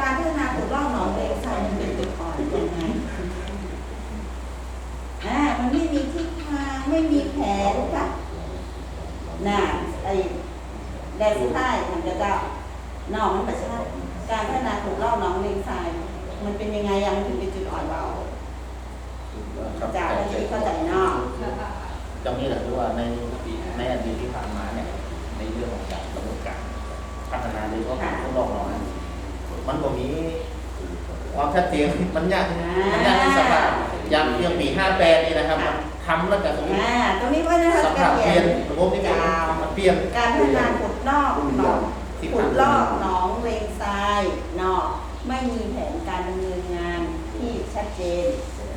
การพัฒนาถูกล่องหนองเลงทรายมันเป็นจุดอ่อนยังไงอ่ามันไม่มีทิศทางไม่มีแผนค่ะน่ะไอ้แดนสุดท้ายมันก็เจ้านอกมันประชาการพัฒนาถูกล่องหนองเลงทรายมันเป็นยังไงยังมันถึงเป็นจุดอ่อนเราจากที่เข้าใจนอกตรงนี้แหละคือว่าในในอดีตที่ผ่านมาเนี่ยในเรื่องของการดำเนินการพัฒนาโดยเฉพาะการทดลองน้อย มันก็มีความชัดเจนมันยากมันยากที่สภาพอย่างเรื่องปี58นี่นะครับมันทำแล้วก็สมมติอ่าตรงนี้ว่านะสคะภาพเปลี่ยนระบบนี่ยาวมันเปลี่ยนการพัฒนาขุดลอกหนองขุดลอกหนองเลงทรายเนอก ไม่มีแผนการดำเนินงานที่ชัดเจน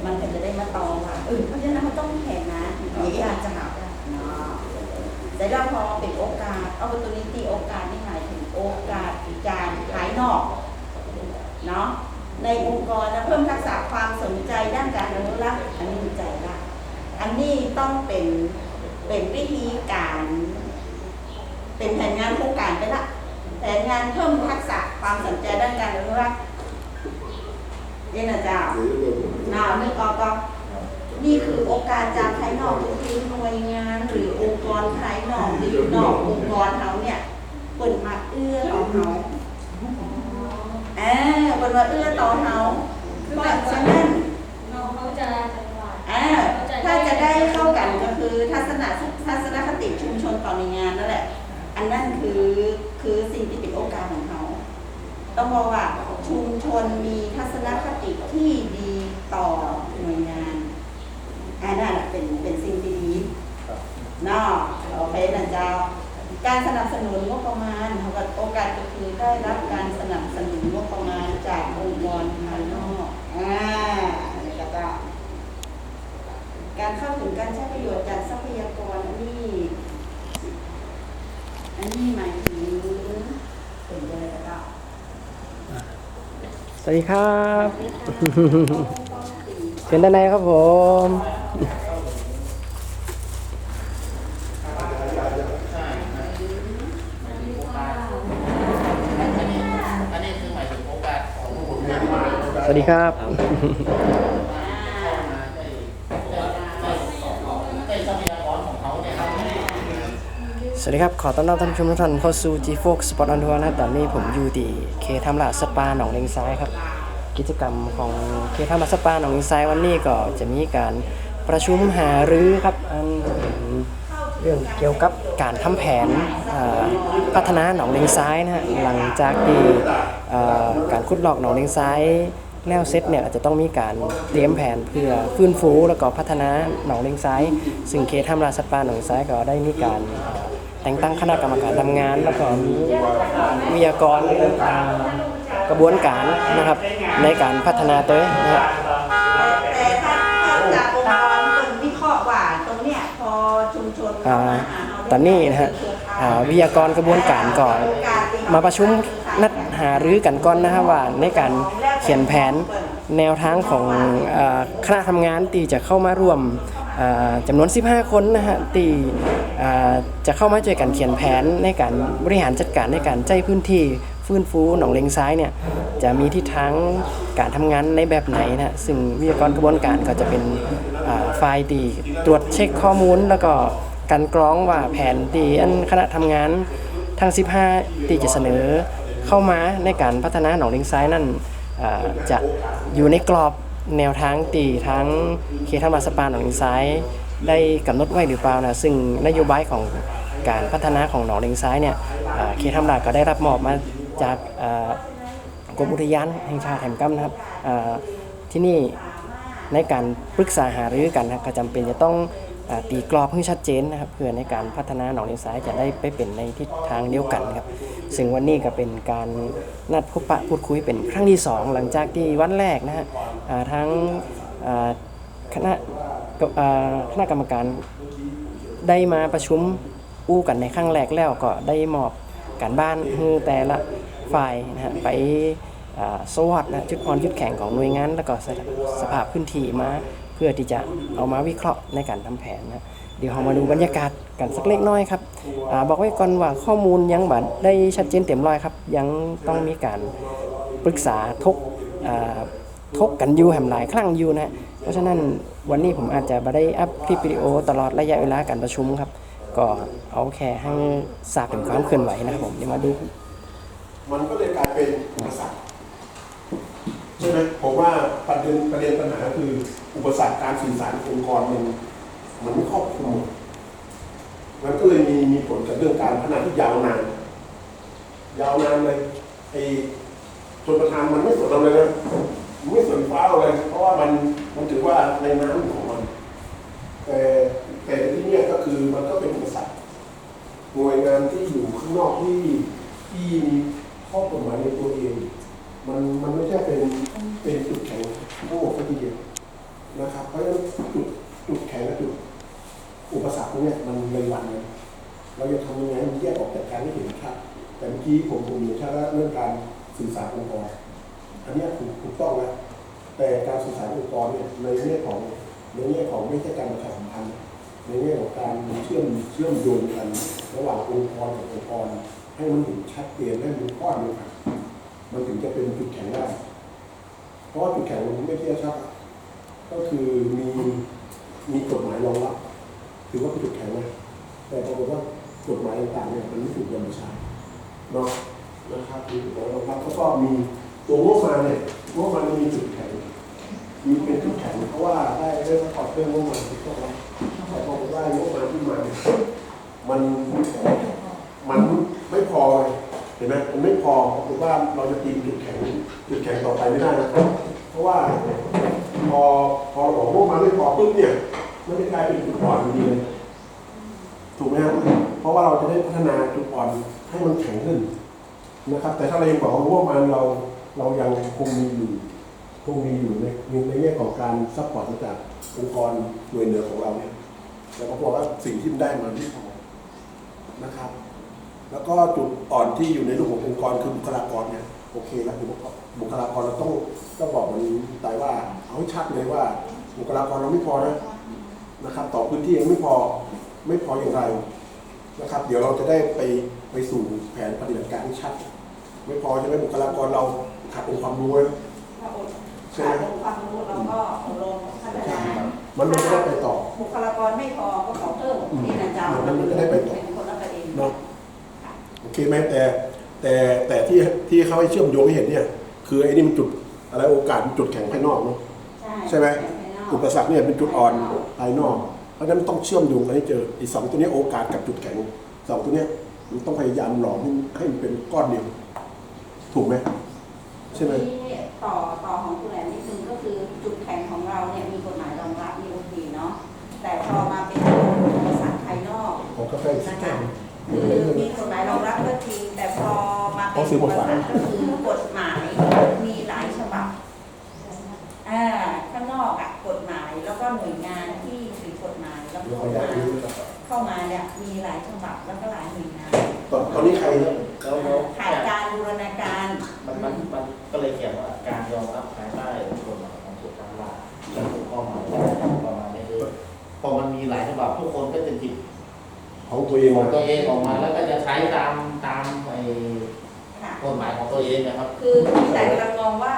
มันก็จะได้มาตองค่ะเออเพราะฉะนั้นมันต้องมีแผนนะอย่างที่อาจจะหาเนาะแต่ถ้าพอเป็นโอกาส opportunity โอกาสนี่หมายถึงโอกาสการขายนอก เนาะในองค์กรนะเพิ่มทักษะความสนใจด้านการอนุรักษ์อันนี้มีใจละอันนี้ต้องเป็นเป็นวิธีการ เป็นแผนงานโครงการไปละแผนงานเพิ่มทักษะความสนใจด้านการอนุรักษ์เย็นนะเจ้าเดี๋ยวระเบิดนานึกออกก็นี่คือโอกาสจากภายนอกก็คือหน่วยงานหรือองค์กรภายนอกหรือนอกองค์กรเขาเนี่ยเปิดมาเอื้อต่อเขา เออเปิดมาเอื้อต่อเขาเพราะฉะนั้นน้องเขาจะจังหวัดอ่าถ้าจะได้เข้ากันก็คือทัศนทัศนคติชุมชนต่อในงานนั่นแหละ อันนั้นคือคือสิ่งที่เป็นโอกาสของเขาต้องบอกว่าชุมชนมีทัศนคติที่ดีต่อหน่วยงานอันนั้นแหละเป็นเป็นสิ่งที่ดีเนอกโอเคนะเจ้า การสนับสนุนงบประมาณเขาก็โอกาสก็คือได้รับการสนับสนุนงบประมาณจากองค์กรภายนอกอ่าอันนี้ก็ได้การเข้าถึงการใช้ประโยชน์จากทรัพยากรอันนี้อันนี้หมายถึงเป็นอะไรก็ได้สวัสดีครับ เชิญด้านในครับผม อันนี้อันนี้คือหมายถึงโอกาสของผู้บริหาร สวัสดีครับ เข้ามาได้ได้ได้ทรัพยากรของเขา เนี่ยครับ สวัสดีครับ ขอต้อนรับท่านผู้ชมทุกท่านเข้าสู่ G4 Spot on Tour นะครับตอนนี้ผมอยู่ที่เคทำลาสปาหนองเลงซ้ายครับ กิจกรรมของเคทำลาสปาหนองเลงซ้ายวันนี้ก็จะมีการประชุมหารือครับอันเรื่องเกี่ยวกับการทำแผนพัฒนาหนองเลงซ้ายนะฮะหลังจากที่การขุดลอกหนองเลงซ้าย แล้วเซตเนี่ยอาจจะต้องมีการเตรียมแผนเพื่อฟื้นฟูแล้วก็พัฒนาหนองเลงซ้าย ซึ่งเคทำราสปาหนองเลงซ้ายก็ได้มีการแต่งตั้งคณะกรรมการทำงาน แล้วก็มีวิทยากรอ่ากระบวนการนะครับในการพัฒนาตัวเองนะครับแต่ถ้าถ้าจากองค์กรคนวิเคราะห์ว่าตรงเนี้ยพอชุมชนอ่าตอนนี้นะฮะอ่าวิทยากรกระบวนการก่อนมาประชุมนัด หารือกันก่อนนะครับว่าในการเขียนแผนแนวทางของคณะทำงานที่จะเข้ามาร่วมจำนวน 15 คนนะฮะที่เอ่อจะเข้ามาช่วยกันเขียนแผนในการบริหารจัดการในการใจพื้นที่ฟื้นฟูหนองเลงซ้ายเนี่ยจะมีทิศทางการทำงานในแบบไหนนะฮะซึ่งวิทยากรกระบวนการก็จะเป็นอ่าฝ่ายที่ตรวจเช็คข้อมูล แล้วก็การกรองว่าแผนที่อันคณะทำงานทั้ง 15ที่จะเสนอ เข้ามาในการพัฒนาหนองลิงซ้ายนั่นจะอยู่ในกรอบแนวทางตีทั้งเคทามาสปาหนองลิงซ้าย ได้กำหนดไว้หรือเปล่านะซึ่งนโยบายของการพัฒนาของหนองลิงซ้ายเนี่ยเคทำลาก็ได้รับมอบมาจากกรมอุทยานแห่งชาติแห่งกัมนะครับที่นี่ในการปรึกษาหารือกันนะครับก็จำเป็นจะต้อง ตีกรอบให้ชัดเจนนะครับเพื่อในการพัฒนาหนองเลงซ้ายจะได้ไปเป็นในทิศทางเดียวกันครับซึ่งวันนี้ก็เป็นการนัดพบปะพูดคุยเป็นครั้งที่ 2 หลังจากที่วันแรกนะฮะทั้งคณะคณะกรรมการได้มาประชุมอู้กันในครั้งแรกแล้วก็ได้มอบการบ้านให้แต่ละฝ่ายนะฮะไปสวัสดนะจุดอ่อนจุดแข็งของหน่วยงาน แล้วก็สภาพพื้นที่มา พื่อที่จะเอามาวิเคราะห์ในการทำแผนนะเดี๋ยวเรามาดูบรรยากาศกันสักเล็กน้อยครับอบอกไว้ก่อนว่าข้อมูลยังบัดได้ชัดเจนเต็มร้อยครับ ยังต้องมีการปรึกษาทกาทกกันอยู่แหมหลายครั้งอยู่นะเพราะฉะนั้นวันนี้ผมอาจจะไม่ได้อัพคลิปวิดีโอตลอดระยะเวลาการประชุมครับ ก็เอาแค่ให้ทราบถึงความเคลื่อนไหวนะครับผมเดี๋ยวมาดู มันก็เลยกลายเป็นอุปสรรค ใช่ไหมผมว่าประเด็นประเด็นปัญหาคืออุปสรรคการสื่อสารองค์กรมันมันไม่ครอบคลุมมันก็เลยมีมีผลกับเรื่องการพัฒนาที่ยาวนาน ยาวนานเลยไอ้ชนประธานมันไม่สนเราเลยนะมันไม่สนฟ้าเราเลย เพราะว่ามันมันถือว่าในน้ำของมัน แต่แต่ที่เนี่ยก็คือมันก็เป็นอุปสรรคหน่วยงานที่อยู่ข้างนอกที่ที่มีข้อกฎหมายในตัวเอง มันมันไม่ใช่เป็นเป็นจุดแข็งทั้งหมดทีเดียวนะครับ เพราะฉะนั้นจุดจุดแข็งและจุดอุปสรรคพวกเนี้ยมันเลยวันเลยเราจะทำยังไงให้มันแยกออกจากการให้เห็นชัดแต่เมื่อกี้ผมผมเห็นชัดแล้วเรื่องการสื่อสารองค์กรอันนี้ถูกถูกต้องแล้วแต่การสื่อสารองค์กรเนี่ยในแง่ของในแง่ของไม่ใช่การประชาสัมพันธ์ในแง่ของการเชื่อมเชื่อมโยงกัน ระหว่างองค์กรกับองค์กรให้มันเห็นชัดเจนให้มันก้อนเดียวกัน มันถึงจะเป็นจุดแข็งได้ เพราะว่าจุดแข็งมันไม่ใช่ชัดก็คือมีมีกฎหมายรองรับถือว่าเป็นจุดแข็งนะแต่ปรากฏว่ากฎหมายต่างๆเนี่ยมันไม่ถูกนำมาใช้เนาะนะครับมีกฎหมายรองรับแล้วก็มีตัวงบประมาเนี่ยงบประมาณมันมีจุดแข็งมีเป็นจุดแข็งเพราะว่าได้ได้ประกอบเรื่องงบประมาที่ต้องรับแต่พอได้งบมาที่มาเนี่ยมันมัน เห็นไหมมันไม่พอผมว่าเราจะตีจุดแข็งจุดแข็งต่อไปไม่ได้นะเพราะว่าพอพอเราบอกงบประมาณไม่พอปุ๊บเนี่ยมันจะกลายเป็นจุดอ่อนทันทีเลยถูกไหมครับเพราะว่าเราจะได้พัฒนาจุดอ่อนให้มันแข็งขึ้นนะครับ แต่ถ้าเรายังบอกว่ามาณเราเรายังคงมีอยู่คงมีอยู่ในในแง่ของการซัพพอร์ตจากองค์กรหน่วยเหนือของเราเนี่ยแต่ก็บอกว่าสิ่งที่ได้มาไม่พอนะครับ แล้วก็จุดอ่อนที่อยู่ในรูปขององค์กรคือบุคลากรเนี่ยโอเคแล้วคือบุคลากรเราต้องต้องบอกมันตายว่าเอาให้ชัดเลยว่า บุคลากรเราไม่พอนะนะครับ ต่อพื้นที่ยังไม่พอไม่พออย่างไรนะครับ เดี๋ยวเราจะได้ไปไปสู่แผนปฏิบัติการที่ชัด ไม่พอใช่ไหมบุคลากรเราขาดองค์ความรู้นะถ้าอดขาดองค์ความรู้เราก็อบรมพัฒนามันไม่ได้ไปต่อบุคลากรไม่พอก็ขอเพิ่มนี่นะจ๊ะมันไม่ได้ไปต่อเป็นคนละประเด็น เนาะโอเคไหมแต่แต่แต่ที่ที่เขาให้เชื่อมโยงให้เห็นเนี่ย คือไอ้นี่มันจุดอะไรโอกาสมันจุดแข็งภายนอกเนาะใช่ไหมอุปสรรคเนี่ยเป็นจุดอ่อนภายนอก เพราะฉะนั้นต้องเชื่อมโยงกันให้เจออีกสองตัวเนี้ยโอกาสกับจุดแข็งสองตัวเนี้ยมันต้องพยายามหลอมให้ให้มันเป็นก้อนเดียว ถูกไหมใช่ไหมที่ต่อต่อของคุณแหลมนิดนึงก็คือจุดแข็งของเราเนี่ยมีกฎหมายรองรับมีโอเคเนาะแต่พอมาเป็นอุปสรรคภายนอกของกาแฟสีแก้ว คือมีกฎหมายรองรับก็จริง แต่พอมาเป็นเขาซื้ออุมาปฝากสรรคก็คือกฎหมาย ของตัวเองออกมาแล้วก็จะใช้ตามตามไอ้ค่ะกฎหมายของตัวเองนะครับ คือพี่แต่กำลังมองว่า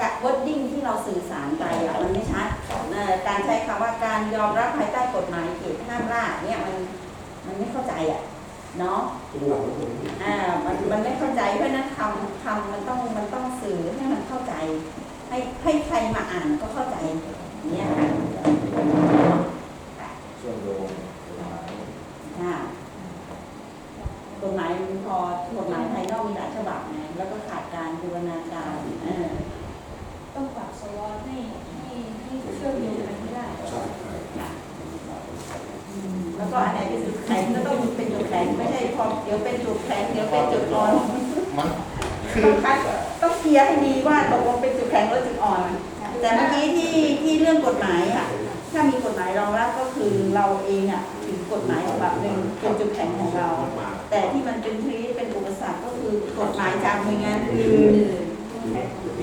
กับวอดดิ้งที่เราสื่อสารไปอะมันไม่ชัดเอ่อการใช้คำว่าการยอมรับภายใต้กฎหมายเขตห้ามล่าเนี่ยมันมันไม่เข้าใจอะเนาะองอ่ามันมันไม่เข้าใจเพราะฉะนั้นคำคำมันต้องมันต้องสื่อให้มันเข้าใจ ให้ให้ใครมาอ่านก็เข้าใจอย่างเนี่ยค่ะค่ะ เชื่อมโยงกฎหมาย ค่ะกฎหมายมันพอกฎหมายภายนอกมีหลายฉบับไงแล้วก็ขาดการบูรณาการเออ ต้องปรับสวอตให้ให้ให้เชื่อมโยงกันให้ได้ ใช่ แล้วก็อันไหนเป็นจุดแข็งก็ต้องเป็นจุดแข็งไม่ใช่พอเดี๋ยวเป็นจุดแข็งเดี๋ยวเป็นจุดอ่อน มัน คือต้องคัดต้องเคลียร์ให้ดีว่าตกลงเป็นจุดแข็งหรือจุดอ่อนแต่เมื่อกี้ที่ที่เรื่องกฎหมายอะถ้ามีกฎหมายรองรับก็คือเราเองอะถือกฎหมายฉบับหนึ่งเป็นจุดแข็งของเรา แต่ที่มันเป็นทีเป็นอุปสรรคก็คือกฎหมายจากหน่วยงานอื่น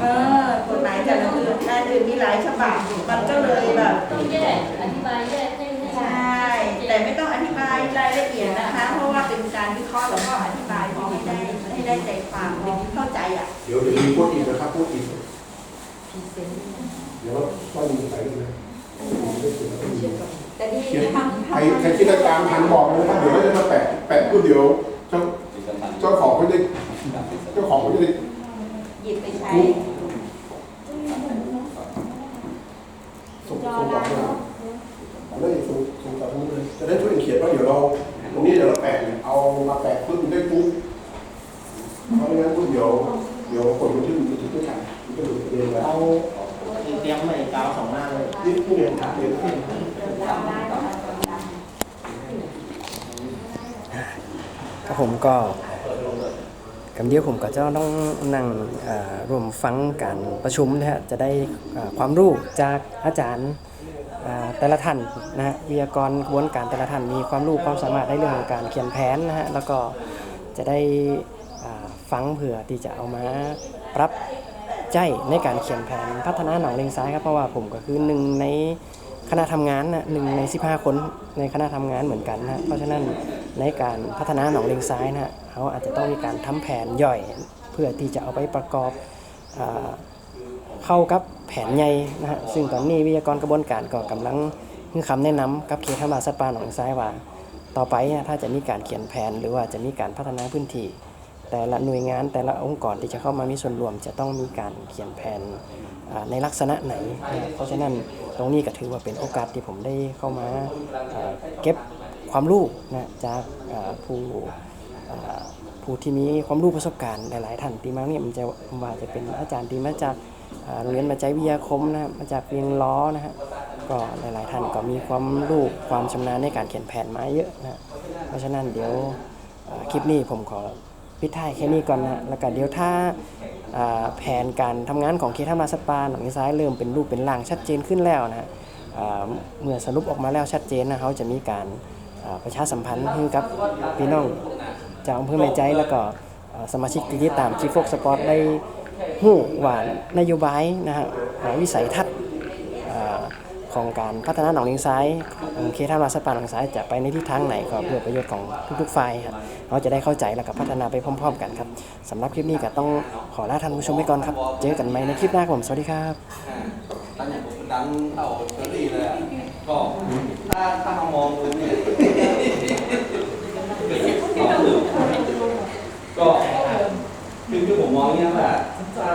เออกฎหมายแต่ละอื่นอันอื่นมีหลายฉบับมันก็เลยแบบต้องแยกอธิบายแยกให้ใช่แต่ไม่ต้องอธิบายรายละเอียดนะคะ เพราะว่าเป็นการวิเคราะห์แล้วก็อธิบายพอให้ได้ให้ได้ใจความเข้าใจ อะเดี๋ยวเดี๋ยวมีพูดอีกนะครับพูดอีกเดี๋ยวต้องมีใส่ด้วยนะแต่นี่เขียนทำใครใครคิดตามทันบอกเลยนะครับเดี๋ยวเราจะมาแปะแปะพูดเดี๋ยวเจ้าเจ้าของเขาจะเจ้าของเขาจะได้หยิบไปใช้ส่งส่งต่อมาเอาเลยส่งส่งต่อทางนู้นเลยจะได้ช่วยเขียนว่าเดี๋ยวเรา ตรงนี้เดี๋ยวเราแปะเอามาแปะปุ๊บมันได้ปุ๊บเพราะไม่งั้นปุ๊บเดี๋ยวเดี๋ยวคนมันที่มันจะไม่ทันมันก็หลุดประเด็นแล้วเอาเตรียมไว้กาวสองหน้าเลยนี่ผู้เรียนถามเรียนที่ครับผมก็กำเดียวผมก็จะต้องนั่งร่วมฟังการประชุมนะฮะจะได้ความรู้จากอาจารย์แต่ละท่านนะฮะวิทยากรกระบวนการแต่ละท่านมีความรู้ความสามารถในเรื่องของการเขียนแผนนะฮะแล้วก็จะได้ ฟังเผื่อที่จะเอามาปรับใจในการเขียนแผนพัฒนาหนองเลงซ้ายครับเพราะว่าผมก็คือหนึ่งในคณะทำงานนะหนึ่งใน 15 คนในคณะทำงานเหมือนกันนะเพราะฉะนั้นในการพัฒนาหนองเลงซ้ายนะเขาอาจจะต้องมีการทำแผนย่อย เพื่อที่จะเอาไปประกอบอเข้ากับแผนใหญ่นะฮะซึ่งตอนนี้วิทยากรกระบวนการก็กำลังให้คำแนะนำกับเขตธรรมราสตว์ป่าหนองซ้ายว่า ต่อไปถ้าจะมีการเขียนแผนหรือว่าจะมีการพัฒนาพื้นที่ แต่ละหน่วยงานแต่ละองค์กรที่จะเข้ามามีส่วนรวมจะต้องมีการเขียนแผนในลักษณะไหน เพราะฉะนั้นตรงนี้ก็ถือว่าเป็นโอกาสที่ผมได้เข้ามาเก็บความรู้นะจากผู้ผู้ที่มีความรู้ประสบการณ์หลายๆท่านที่มาเนี่ยมันจะว่าจะเป็นอาจารย์ที่มาจากโรงเรียนมาใจวิทยาคมนะครับมาจากเวียงล้อนะฮะก็หลายๆท่านก็มีความรู้ความชำนาญในการเขียนแผนมาเยอะนะเพราะฉะนั้นเดี๋ยวคลิปนี้ผมขอ ปิดท้ายแค่นี้ก่อนนะแล้วก็เดี๋ยวถ้าแผนการทำงานของเคทามาสปาหนองนิซ้ายเริ่มเป็นรูปเป็นร่างชัดเจนขึ้นแล้วนะเมื่อสรุปออกมาแล้วชัดเจนนะเขาจะมีการประชาสัมพันธ์ให้กับพี่น้องจากอำเภอแม่ใจแล้วก็สมาชิกที่ตามทีโฟกสปอร์ตได้หู้ว่านโยบายนะฮะวิสัยทัศน์ ของการพัฒนาหนองลิงซ้ายของเคทามาสปาหนองซ้ายจะไปในทิศทางไหนก็เพื่อประโยชน์ของทุกๆฝ่ายครับเราจะได้เข้าใจแล้วก็พัฒนาไปพร้อม ๆ กันครับสำหรับคลิปนี้ก็ต้องขอลาท่านผู้ชมไปก่อนครับ เจอกันใหม่ในคลิปหน้าครับผมสวัสดีครับตั้งอย่างผมดันเอาเชอรี่เลยก็ถ้าถ้าเรามองดูเนี่ยก็คือคือผมมองเนี่ยว่าถ้า